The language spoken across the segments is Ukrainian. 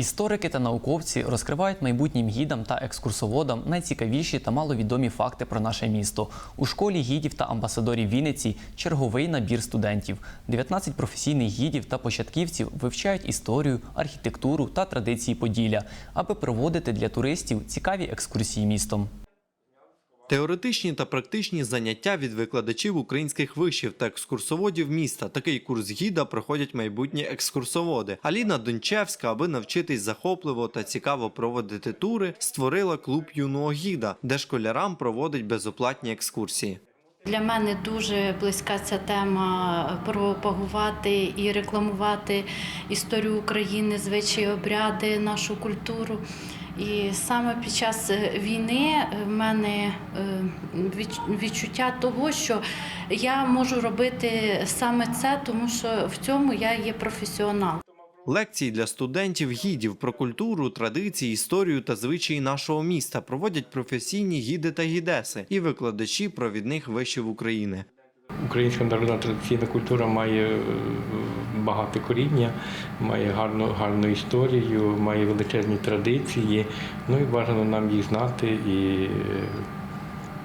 Історики та науковці розкривають майбутнім гідам та екскурсоводам найцікавіші та маловідомі факти про наше місто. У школі гідів та амбасадорів Вінниці черговий набір студентів. 19 професійних гідів та початківців вивчають історію, архітектуру та традиції Поділля, аби проводити для туристів цікаві екскурсії містом. Теоретичні та практичні заняття від викладачів українських вишів та екскурсоводів міста. Такий курс гіда проходять майбутні екскурсоводи. Аліна Дончевська, аби навчитись захопливо та цікаво проводити тури, створила клуб юного гіда, де школярам проводить безоплатні екскурсії. Для мене дуже близька ця тема пропагувати і рекламувати історію України, звичаї, обряди, нашу культуру. І саме під час війни в мене е, відчуття того, що я можу робити саме це, тому що в цьому я є професіонал. Лекції для студентів гідів про культуру, традиції, історію та звичаї нашого міста проводять професійні гіди та гідеси і викладачі провідних вишів України. Українська народна традиційна культура має е, багате коріння, має гарну, гарну історію, має величезні традиції. Ну і бажано нам їх знати і е,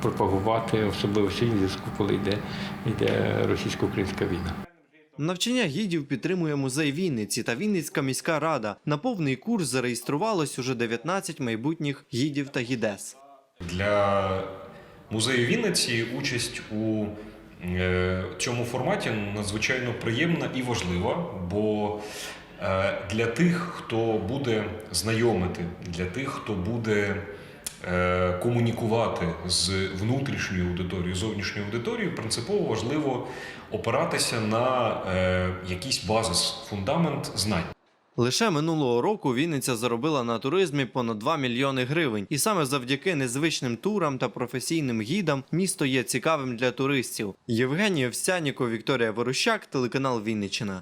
пропагувати, особливо в зв'язку, коли йде, йде російсько-українська війна. Навчання гідів підтримує музей Вінниці та Вінницька міська рада. На повний курс зареєструвалось уже 19 майбутніх гідів та гідес. Для музею Вінниці участь у е, цьому форматі надзвичайно приємна і важлива, бо е, для тих, хто буде знайомити, для тих, хто буде комунікувати з внутрішньою аудиторією, зовнішньою аудиторією, принципово важливо опиратися на е, якийсь базис, фундамент знань. Лише минулого року Вінниця заробила на туризмі понад 2 мільйони гривень, і саме завдяки незвичним турам та професійним гідам місто є цікавим для туристів. Євгеній Овсяніков, Вікторія Ворощак, телеканал Вінниччина.